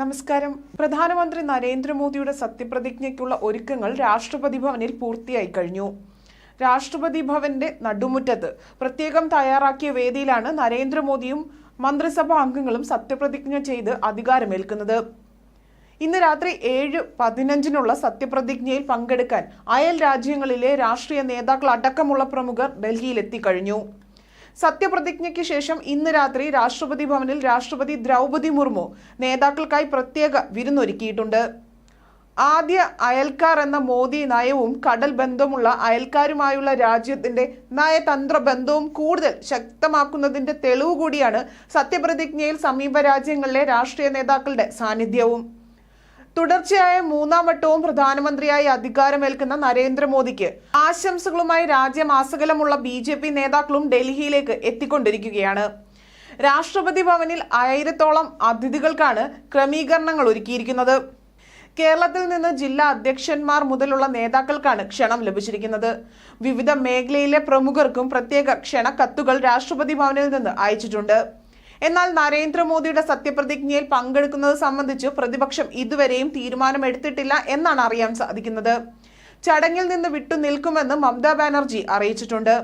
നമസ്കാരം. പ്രധാനമന്ത്രി നരേന്ദ്രമോദിയുടെ സത്യപ്രതിജ്ഞയ്ക്കുള്ള ഒരുക്കങ്ങൾ രാഷ്ട്രപതി ഭവനിൽ പൂർത്തിയായി കഴിഞ്ഞു. രാഷ്ട്രപതി ഭവന്റെ നടുമുറ്റത്ത് പ്രത്യേകം തയ്യാറാക്കിയ വേദിയിലാണ് നരേന്ദ്രമോദിയും മന്ത്രിസഭാ അംഗങ്ങളും സത്യപ്രതിജ്ഞ ചെയ്ത് അധികാരമേൽക്കുന്നത്. ഇന്ന് രാത്രി ഏഴ് പതിനഞ്ചിനുള്ള സത്യപ്രതിജ്ഞയിൽ പങ്കെടുക്കാൻ അയൽ രാജ്യങ്ങളിലെ രാഷ്ട്രീയ നേതാക്കൾ അടക്കമുള്ള പ്രമുഖർ ഡൽഹിയിൽ എത്തിക്കഴിഞ്ഞു സത്യപ്രതിജ്ഞയ്ക്ക് ശേഷം ഇന്ന് രാത്രി രാഷ്ട്രപതി ഭവനിൽ രാഷ്ട്രപതി ദ്രൗപതി മുർമു നേതാക്കൾക്കായി പ്രത്യേക വിരുന്നൊരുക്കിയിട്ടുണ്ട്. ആദ്യ അയൽക്കാർ എന്ന മോദി നയവും കടൽ ബന്ധമുള്ള അയൽക്കാരുമായുള്ള രാജ്യത്തിന്റെ നയതന്ത്ര ബന്ധവും കൂടുതൽ ശക്തമാക്കുന്നതിന്റെ തെളിവ് കൂടിയാണ് സത്യപ്രതിജ്ഞയിൽ സമീപ രാജ്യങ്ങളിലെ രാഷ്ട്രീയ നേതാക്കളുടെ സാന്നിധ്യവും. തുടർച്ചയായ മൂന്നാം വട്ടവും പ്രധാനമന്ത്രിയായി അധികാരമേൽക്കുന്ന നരേന്ദ്രമോദിക്ക് ആശംസകളുമായി രാജ്യമാസകലമുള്ള ബി ജെ പി നേതാക്കളും ഡൽഹിയിലേക്ക് എത്തിക്കൊണ്ടിരിക്കുകയാണ്. രാഷ്ട്രപതി ഭവനിൽ ആയിരത്തോളം അതിഥികൾക്കാണ് ക്രമീകരണങ്ങൾ ഒരുക്കിയിരിക്കുന്നത്. കേരളത്തിൽ നിന്ന് ജില്ലാ അധ്യക്ഷന്മാർ മുതലുള്ള നേതാക്കൾക്കാണ് ക്ഷണം ലഭിച്ചിരിക്കുന്നത്. വിവിധ മേഖലയിലെ പ്രമുഖർക്കും പ്രത്യേക ക്ഷണക്കത്തുകൾ രാഷ്ട്രപതി ഭവനിൽ നിന്ന് അയച്ചിട്ടുണ്ട്. എന്നാൽ നരേന്ദ്രമോദിയുടെ സത്യപ്രതിജ്ഞയിൽ പങ്കെടുക്കുന്നത് സംബന്ധിച്ച് പ്രതിപക്ഷം ഇതുവരെയും തീരുമാനമെടുത്തിട്ടില്ല എന്നാണ് അറിയാൻ സാധിക്കുന്നത്. ചടങ്ങിൽ നിന്ന് വിട്ടുനിൽക്കുമെന്ന് മമതാ ബാനർജി അറിയിച്ചിട്ടുണ്ട്.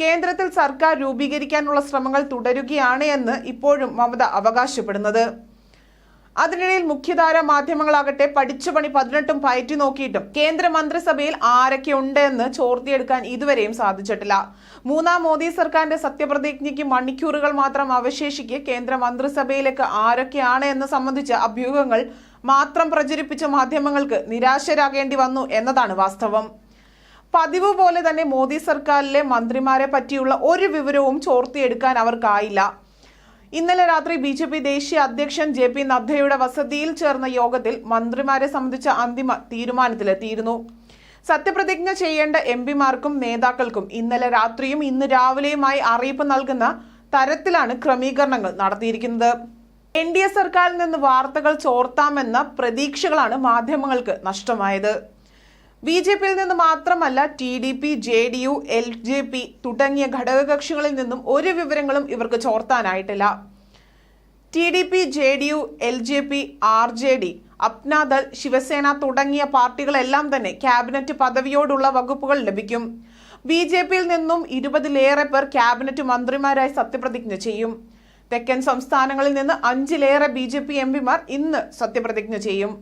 കേന്ദ്രത്തിൽ സർക്കാർ രൂപീകരിക്കാനുള്ള ശ്രമങ്ങൾ തുടരുകയാണ് എന്ന് ഇപ്പോഴും മമത അവകാശപ്പെടുന്നത്. അതിനിടയിൽ മുഖ്യധാര മാധ്യമങ്ങളാകട്ടെ പഠിച്ചു പണി പതിനെട്ടും പയറ്റി നോക്കിയിട്ടും കേന്ദ്ര മന്ത്രിസഭയിൽ ആരൊക്കെ ഉണ്ട് എന്ന് ചോർത്തിയെടുക്കാൻ ഇതുവരെയും സാധിച്ചിട്ടില്ല. മൂന്നാം മോദി സർക്കാരിന്റെ സത്യപ്രതിജ്ഞയ്ക്ക് മണിക്കൂറുകൾ മാത്രം അവശേഷിക്കെ കേന്ദ്ര മന്ത്രിസഭയിലേക്ക് ആരൊക്കെയാണ് എന്ന് സംബന്ധിച്ച അഭ്യൂഹങ്ങൾ മാത്രം പ്രചരിപ്പിച്ച മാധ്യമങ്ങൾക്ക് നിരാശരാകേണ്ടി വന്നു എന്നതാണ് വാസ്തവം. പതിവ് പോലെ തന്നെ മോദി സർക്കാരിലെ മന്ത്രിമാരെ പറ്റിയുള്ള ഒരു വിവരവും ചോർത്തിയെടുക്കാൻ അവർക്കായില്ല. ഇന്നലെ രാത്രി ബി ജെ പി ദേശീയ അധ്യക്ഷൻ ജെ പി നദ്ദയുടെ വസതിയിൽ ചേർന്ന യോഗത്തിൽ മന്ത്രിമാരെ സംബന്ധിച്ച അന്തിമ തീരുമാനത്തിലെത്തിയിരുന്നു. സത്യപ്രതിജ്ഞ ചെയ്യേണ്ട എം പിമാർക്കും നേതാക്കൾക്കും ഇന്നലെ രാത്രിയും ഇന്ന് രാവിലെയുമായി അറിയിപ്പ് നൽകുന്ന തരത്തിലാണ് ക്രമീകരണങ്ങൾ നടത്തിയിരിക്കുന്നത്. എൻ ഡി എ സർക്കാരിൽ നിന്ന് വാർത്തകൾ ചോർത്താമെന്ന പ്രതീക്ഷകളാണ് മാധ്യമങ്ങൾക്ക് നഷ്ടമായത്. ബി ജെ പിയിൽ നിന്ന് മാത്രമല്ല T D P J D U L J P തുടങ്ങിയ ഘടകകക്ഷികളിൽ നിന്നും ഒരു വിവരങ്ങളും ഇവർക്ക് ചോർത്താനായിട്ടില്ല. T D P J D U L J P R J D Apna Dal Shiv Sena തുടങ്ങിയ പാർട്ടികളെല്ലാം തന്നെ ക്യാബിനറ്റ് പദവിയോടുള്ള വകുപ്പുകൾ ലഭിക്കും. ബി ജെ പിയിൽ നിന്നും ഇരുപതിലേറെ പേർ ക്യാബിനറ്റ് മന്ത്രിമാരായി സത്യപ്രതിജ്ഞ ചെയ്യും. തെക്കൻ സംസ്ഥാനങ്ങളിൽ നിന്ന് അഞ്ചിലേറെ ബി ജെ പി എം പിമാർ ഇന്ന് സത്യപ്രതിജ്ഞ ചെയ്യും.